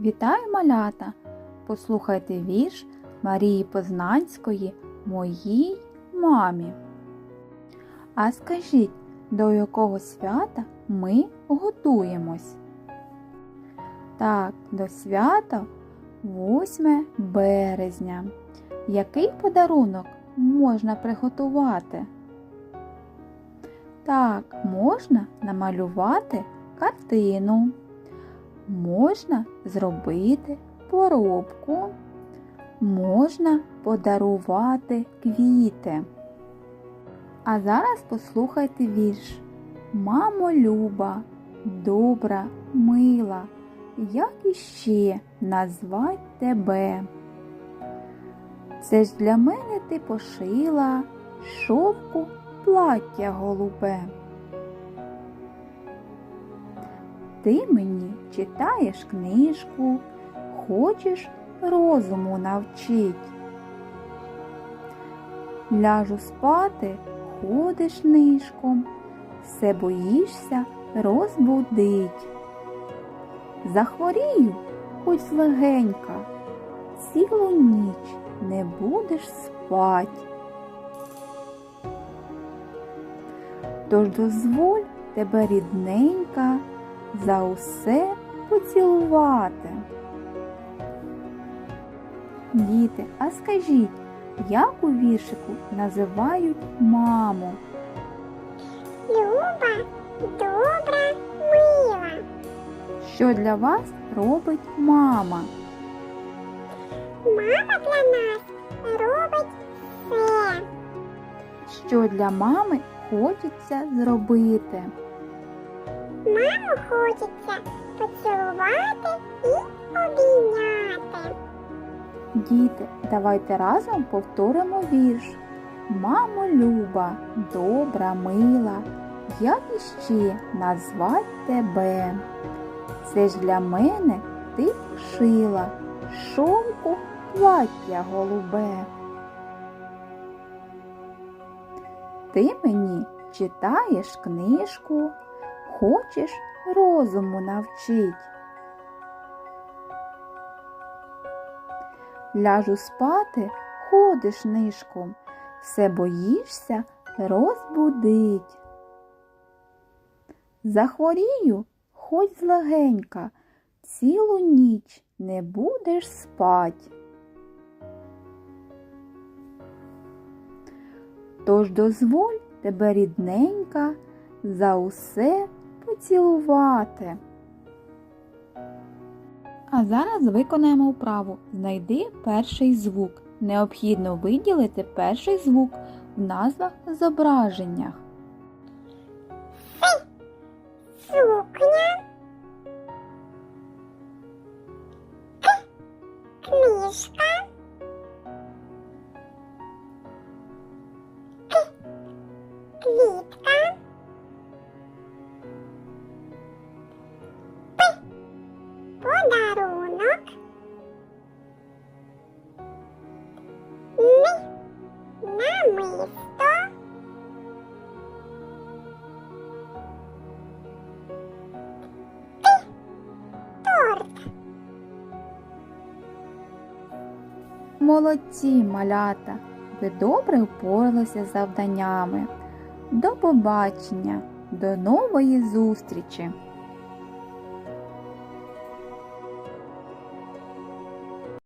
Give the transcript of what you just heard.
Вітаю малята! Послухайте вірш Марії Познанської Моїй мамі. А скажіть, до якого свята ми готуємось? Так, до свята 8 березня. Який подарунок можна приготувати? Так, можна намалювати картину. Можна зробити поробку, можна подарувати квіти. А зараз послухайте вірш. Мамо люба, добра, мила, як іще назвать тебе? Це ж для мене ти пошила шовку плаття голубе. Ти мені читаєш книжку, хочеш розуму навчить. Ляжу спати, ходиш нишком, все боїшся розбудить. Захворію, хоч легенька, цілу ніч не будеш спать. Тож дозволь тебе рідненька за усе поцілувати. Діти, а скажіть, як у віршику називають маму? Люба, добра, мила. Що для вас робить мама? Мама для нас робить все. Що для мами хочеться зробити? Маму хочеться поцілувати і обійняти. Діти, давайте разом повторимо вірш. Мамо люба, добра, мила, як іще назвать тебе? Це ж для мене ти шила шовку плаття голубе. Ти мені читаєш книжку, хочеш розуму навчить. Ляжу спати, ходиш нишком, все боїшся розбудить. Захворію, хоч злегенька, цілу ніч не будеш спать. Тож дозволь тебе рідненька за усе поцілувати. А зараз виконаємо вправу. Знайди перший звук. Необхідно виділити перший звук в назвах зображеннях. Сукня. Книжка. Намисто. Торт. Молодці, малята! Ви добре впоралися з завданнями. До побачення, до нової зустрічі!